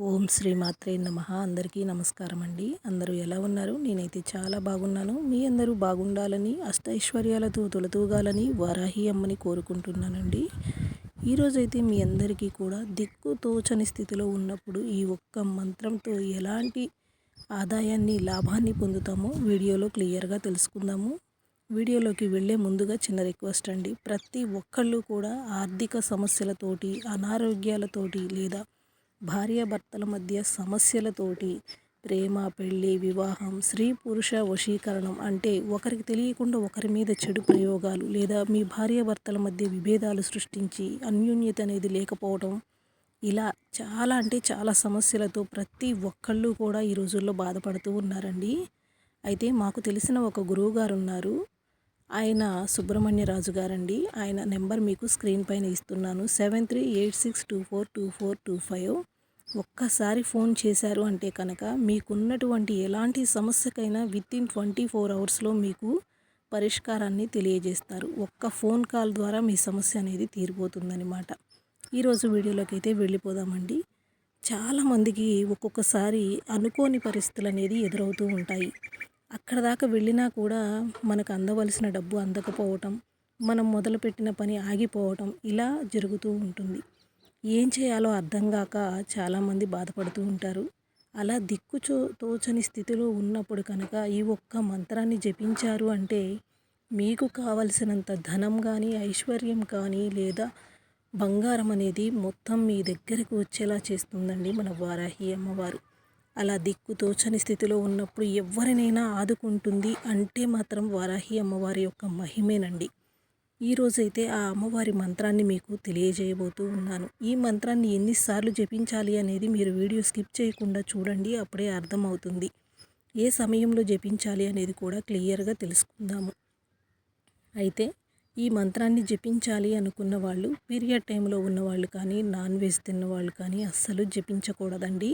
ఓం శ్రీ మాత్రే నమ. అందరికీ నమస్కారం అండి అందరూ ఎలా ఉన్నారు? నేనైతే చాలా బాగున్నాను. మీ అందరూ బాగుండాలని అష్టైశ్వర్యాలతో తొలతూగాలని వారాహి అమ్మని కోరుకుంటున్నానండి. ఈరోజైతే మీ అందరికీ కూడా దిక్కు తోచని స్థితిలో ఉన్నప్పుడు ఈ ఒక్క మంత్రంతో ఎలాంటి ఆదాయాన్ని లాభాన్ని పొందుతామో వీడియోలో క్లియర్గా తెలుసుకుందాము. వీడియోలోకి వెళ్ళే ముందుగా చిన్న రిక్వెస్ట్ అండి. ప్రతి ఒక్కళ్ళు కూడా ఆర్థిక సమస్యలతోటి అనారోగ్యాలతోటి లేదా భార్యాభర్తల మధ్య సమస్యలతోటి ప్రేమ పెళ్ళి వివాహం స్త్రీ పురుష వశీకరణం అంటే ఒకరికి తెలియకుండా ఒకరి మీద చెడు ప్రయోగాలు లేదా మీ భార్యాభర్తల మధ్య విభేదాలు సృష్టించి అన్యోన్యత అనేది లేకపోవడం ఇలా చాలా అంటే చాలా సమస్యలతో ప్రతి ఒక్కళ్ళు కూడా ఈ రోజుల్లో బాధపడుతూ ఉన్నారండి. అయితే మాకు తెలిసిన ఒక గురువు గారు ఉన్నారు. ఆయన సుబ్రహ్మణ్యరాజు గారండి. ఆయన నెంబర్ మీకు స్క్రీన్ పైన ఇస్తున్నాను. Seven three eight six two four two four two five. ఒక్కసారి ఫోన్ చేశారు అంటే కనుక మీకున్నటువంటి ఎలాంటి సమస్యకైనా విత్ ఇన్ ట్వంటీ ఫోర్ అవర్స్లో మీకు పరిష్కారాన్ని తెలియజేస్తారు. ఒక్క ఫోన్ కాల్ ద్వారా మీ సమస్య అనేది తీరిపోతుందనమాట ఈరోజు వీడియోలోకి అయితే వెళ్ళిపోదామండి. చాలామందికి ఒక్కొక్కసారి అనుకోని పరిస్థితులు అనేది ఎదురవుతూ ఉంటాయి. అక్కడ దాకా వెళ్ళినా కూడా మనకు అందవలసిన డబ్బు అందకపోవటం మనం మొదలుపెట్టిన పని ఆగిపోవటం ఇలా జరుగుతూ ఉంటుంది. ఏం చేయాలో అర్థం కాక చాలామంది బాధపడుతూ ఉంటారు. అలా దిక్కుచో తోచని స్థితిలో ఉన్నప్పుడు కనుక ఈ ఒక్క మంత్రాన్ని జపించారు అంటే మీకు కావలసినంత ధనం కానీ ఐశ్వర్యం కానీ లేదా బంగారం అనేది మొత్తం మీ దగ్గరకు వచ్చేలా చేస్తుందండి మన వారాహి అమ్మవారు. అలా దిక్కు తోచని స్థితిలో ఉన్నప్పుడు ఎవరినైనా ఆదుకుంటుంది అంటే మాత్రం వారాహి అమ్మవారి యొక్క మహిమేనండి. ఈరోజైతే ఆ అమ్మవారి మంత్రాన్ని మీకు తెలియజేయబోతూ ఉన్నాను. ఈ మంత్రాన్ని ఎన్నిసార్లు జపించాలి అనేది మీరు వీడియో స్కిప్ చేయకుండా చూడండి అప్పుడే అర్థమవుతుంది. ఏ సమయంలో జపించాలి అనేది కూడా క్లియర్గా తెలుసుకుందాము. అయితే ఈ మంత్రాన్ని జపించాలి అనుకున్న వాళ్ళు పీరియడ్ టైంలో ఉన్నవాళ్ళు కానీ నాన్ వెజ్ తిన్న వాళ్ళు కానీ అస్సలు జపించకూడదండి.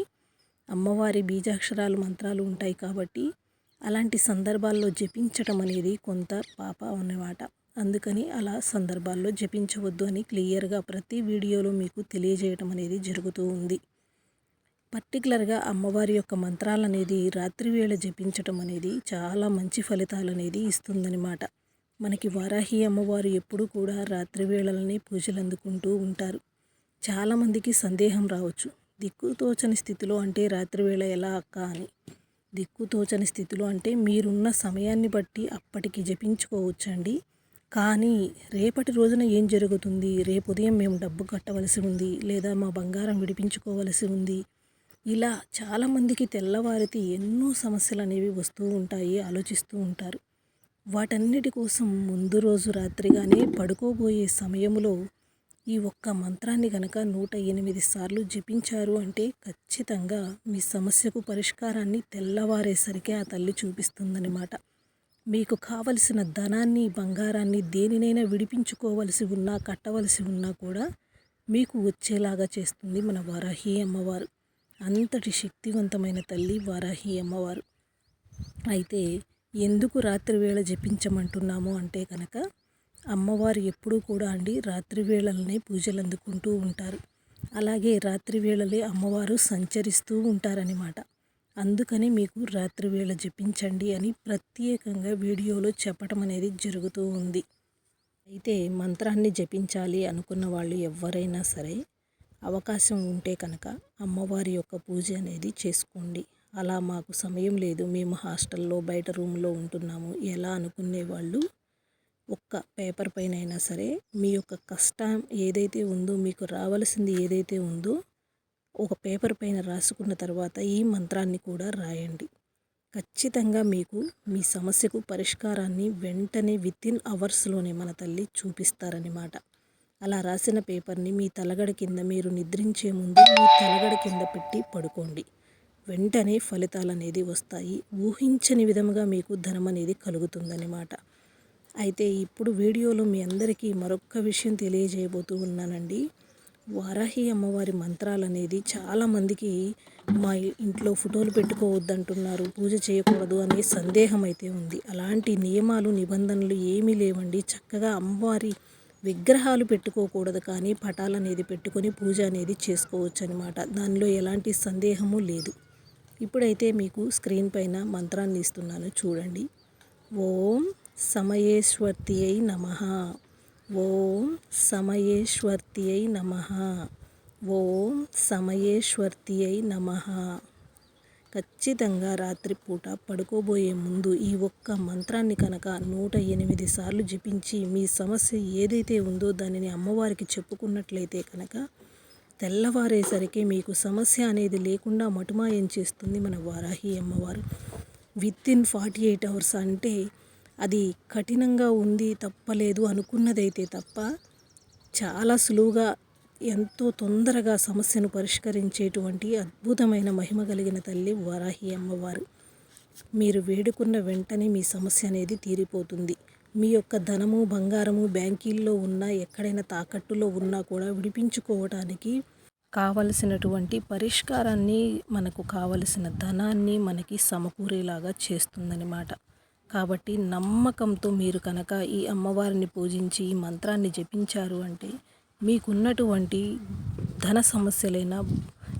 అమ్మవారి బీజాక్షరాలు మంత్రాలు ఉంటాయి కాబట్టి అలాంటి సందర్భాల్లో జపించటం అనేది కొంత పాప అన్నమాట. అందుకని అలా సందర్భాల్లో జపించవద్దు అని క్లియర్గా ప్రతి వీడియోలో మీకు తెలియజేయటం అనేది జరుగుతూ ఉంది. పర్టికులర్గా అమ్మవారి యొక్క మంత్రాలు అనేది రాత్రి వేళ జపించటం అనేది చాలా మంచి ఫలితాలు అనేది ఇస్తుందన్నమాట. మనకి వారాహి అమ్మవారు ఎప్పుడూ కూడా రాత్రి వేళలనే పూజలు అందుకుంటూ ఉంటారు చాలామందికి సందేహం రావచ్చు. దిక్కుతోచని స్థితిలో అంటే రాత్రివేళ ఎలా అక్క అని. దిక్కుతోచని స్థితిలో అంటే మీరున్న సమయాన్ని బట్టి అప్పటికి జపించుకోవచ్చండి. కానీ రేపటి రోజున ఏం జరుగుతుంది? రేపు ఉదయం మేము డబ్బు కట్టవలసి ఉంది లేదా మా బంగారం విడిపించుకోవలసి ఉంది? ఇలా చాలామందికి తెల్లవారితే ఎన్నో సమస్యలు అనేవి వస్తూ ఉంటాయి ఆలోచిస్తూ ఉంటారు. వాటన్నిటి కోసం ముందు రోజు రాత్రిగానే పడుకోబోయే సమయంలో ఈ ఒక్క మంత్రాన్ని గనక నూట ఎనిమిది సార్లు జపించారు అంటే ఖచ్చితంగా మీ సమస్యకు పరిష్కారాన్ని తెల్లవారేసరికి ఆ తల్లి చూపిస్తుందన్నమాట. మీకు కావలసిన ధనాన్ని బంగారాన్ని దేనినైనా విడిపించుకోవలసి ఉన్నా కట్టవలసి ఉన్నా కూడా మీకు వచ్చేలాగా చేస్తుంది మన వారాహి అమ్మవారు. అంతటి శక్తివంతమైన తల్లి వారాహి అమ్మవారు. అయితే ఎందుకు రాత్రి వేళ జపించమంటున్నాము అంటే కనుక అమ్మవారు ఎప్పుడూ కూడా అండి రాత్రి వేళలనే పూజలు అందుకుంటూ ఉంటారు. అలాగే రాత్రి వేళలే అమ్మవారు సంచరిస్తూ ఉంటారనమాట అందుకని మీకు రాత్రి వేళ జపించండి అని ప్రత్యేకంగా వీడియోలో చెప్పటం అనేది జరుగుతూ ఉంది. అయితే మంత్రాన్ని జపించాలి అనుకున్న వాళ్ళు ఎవరైనా సరే అవకాశం ఉంటే కనుక అమ్మవారి యొక్క పూజ అనేది చేసుకోండి. అలా మాకు సమయం లేదు. మేము హాస్టల్లో బయట రూమ్లో ఉంటున్నాము. ఎలా అనుకునే వాళ్ళు ఒక్క పేపర్ పైన అయినా సరే మీ యొక్క కష్టం ఏదైతే ఉందో మీకు రావాల్సింది ఏదైతే ఉందో ఒక పేపర్ పైన రాసుకున్న తర్వాత ఈ మంత్రాన్ని కూడా రాయండి. ఖచ్చితంగా మీకు మీ సమస్యకు పరిష్కారాన్ని వెంటనే వితిన్ అవర్స్లోనే మన తల్లి చూపిస్తారనమాట అలా రాసిన పేపర్ని మీ తలగడ కింద మీరు నిద్రించే ముందు మీ తలగడ కింద పెట్టి పడుకోండి. వెంటనే ఫలితాలు అనేది వస్తాయి. ఊహించని విధముగా మీకు ధనం అనేది కలుగుతుందన్నమాట అయితే ఇప్పుడు వీడియోలో మీ అందరికీ మరొక్క విషయం తెలియజేయబోతూ ఉన్నానండి. వారాహి అమ్మవారి మంత్రాలు అనేది చాలామందికి మా ఇంట్లో ఫోటోలు పెట్టుకోవద్దంటున్నారు. పూజ చేయకూడదు అనే సందేహం అయితే ఉంది. అలాంటి నియమాలు నిబంధనలు ఏమీ లేవండి. చక్కగా అమ్మవారి విగ్రహాలు పెట్టుకోకూడదు కానీ పటాలు అనేది పెట్టుకొని పూజ అనేది చేసుకోవచ్చు అనమాట దానిలో ఎలాంటి సందేహము లేదు. ఇప్పుడైతే మీకు స్క్రీన్ పైన మంత్రాన్ని ఇస్తున్నాను. చూడండి. ఓం సమయేశ్వర్తియై నమ. ఓం సమయేశ్వర్తియై నమ. ఓం సమయేశ్వర్తియై నమ. ఖచ్చితంగా రాత్రిపూట పడుకోబోయే ముందు ఈ ఒక్క మంత్రాన్ని కనుక నూట ఎనిమిది సార్లు జపించి మీ సమస్య ఏదైతే ఉందో దానిని అమ్మవారికి చెప్పుకున్నట్లయితే కనుక తెల్లవారేసరికి మీకు సమస్య అనేది లేకుండా మటుమాయం చేస్తుంది మన వారాహి అమ్మవారు. Within forty eight hours అంటే అది కఠినంగా ఉంది తప్పలేదు అనుకున్నదైతే తప్ప చాలా సులువుగా ఎంతో తొందరగా సమస్యను పరిష్కరించేటువంటి అద్భుతమైన మహిమ కలిగిన తల్లి వారాహి అమ్మవారు. మీరు వేడుకున్న వెంటనే మీ సమస్య అనేది తీరిపోతుంది. మీ యొక్క ధనము బంగారము బ్యాంకీల్లో ఉన్నా ఎక్కడైనా తాకట్టులో ఉన్నా కూడా విడిపించుకోవటానికి కావలసినటువంటి పరిష్కారాన్ని మనకు కావలసిన ధనాన్ని మనకి సమకూరేలాగా చేస్తుందన్నమాట. కాబట్టి నమ్మకంతో మీరు కనుక ఈ అమ్మవారిని పూజించి ఈ మంత్రాన్ని జపించారు అంటే మీకున్నటువంటి ధన సమస్యలైనా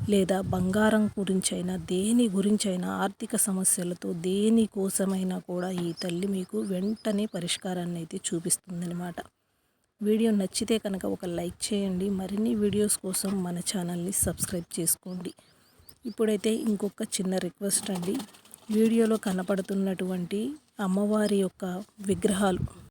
లేదా బంగారం గురించైనా దేని గురించైనా ఆర్థిక సమస్యలతో దేనికోసమైనా కూడా ఈ తల్లి మీకు వెంటనే పరిష్కారాన్ని అయితే చూపిస్తుందన్నమాట. వీడియో నచ్చితే కనుక ఒక లైక్ చేయండి. మరిన్ని వీడియోస్ కోసం మన ఛానల్ని సబ్స్క్రైబ్ చేసుకోండి. ఇప్పుడైతే ఇంకొక చిన్న రిక్వెస్ట్ అండి. వీడియోలో కనపడుతున్నటువంటి అమ్మవారి యొక్క విగ్రహాలు.